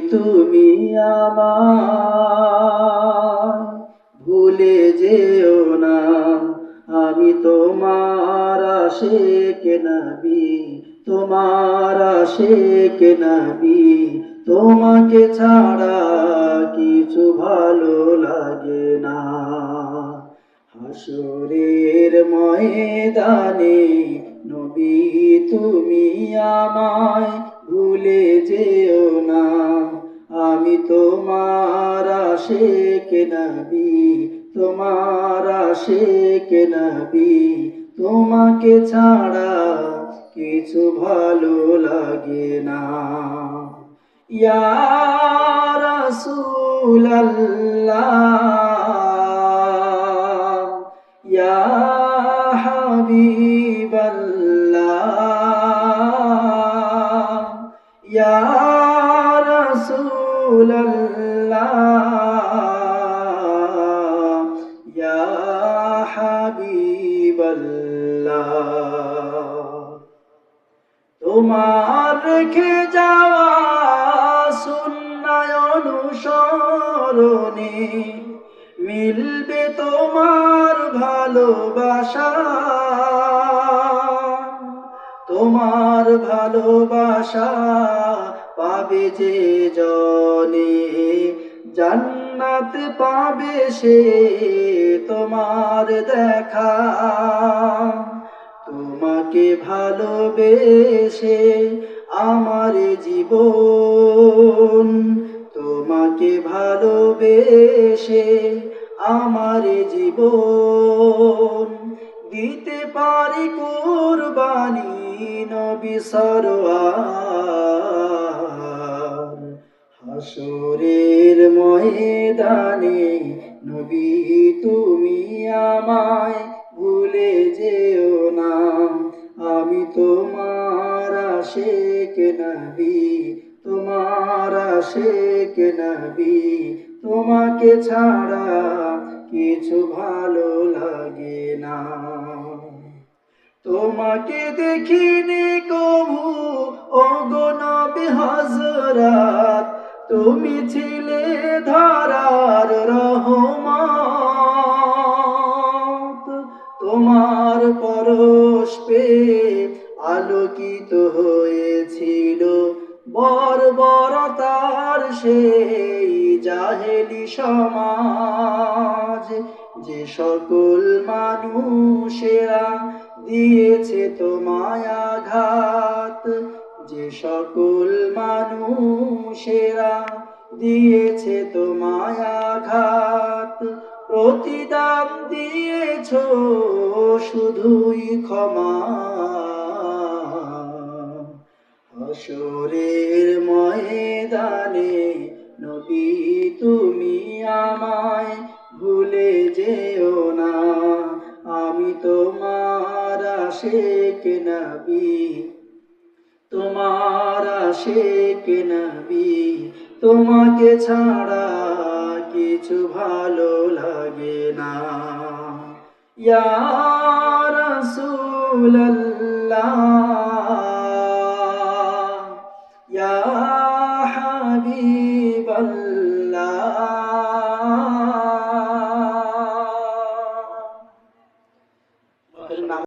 তুমি আমার ভুলে যেও না। আমি তোমার আশেক নবী, তোমার আশেক নবী। তোমাকে ছাড়া কিছু ভালো লাগে না। হাসরের ময়দানে নবী তুমি আমায় ভুলে যেও না। আমি তোমার আশেক নবী, তোমার আশেক নবী। তোমাকে ছাড়া কিছু ভালো লাগে না। ইয়া রাসূলাল্লাহ, ইয়া রাসূলাল্লাহ ইয়া হাবিবাল্লাহ তোমার রেখে যাওয়া সুন্নায় অনুসরণে মিলবে তোমার ভালোবাসা? তোমার ভালোবাসা পাবে যে জনে, জান্নাত পাবে সে তোমার দেখা। তোমাকে ভালোবেসে আমার জীবন, তোমাকে ভালোবেসে আমার জীবন। দিতে পারি কুরবানি নবী হাসরের ময়দানে নবী, তুমি আমায় ভুলে যেও না। আমি তোমার আশেক নবী, তোমার আশেক নবী। তোমাকে ছাড়া কিছু ভালো লাগে না। তোমাকে দেখিনি তুমি ছিলে ধরার রহমত। তোমার পরশ পে আলোকিত হয়েছিল। বর্বরতার সেই জাহেলি সমাজ। যে সকল মানুষেরা দিয়েছে তোমায় আঘাত। যে সকল মানুষেরা দিয়েছে তোমায় আঘাত, প্রতিদান দিয়েছ শুধুই ক্ষমা। হাসরের ময়দানে নবী, তুমি আমায় ভুলে যেও না। আমি তোমার আশেক নবী। তোমার আশেক নবী তোমাকে ছাড়া কিছু ভালো লাগে না। ইয়া রাসূলুল্লাহ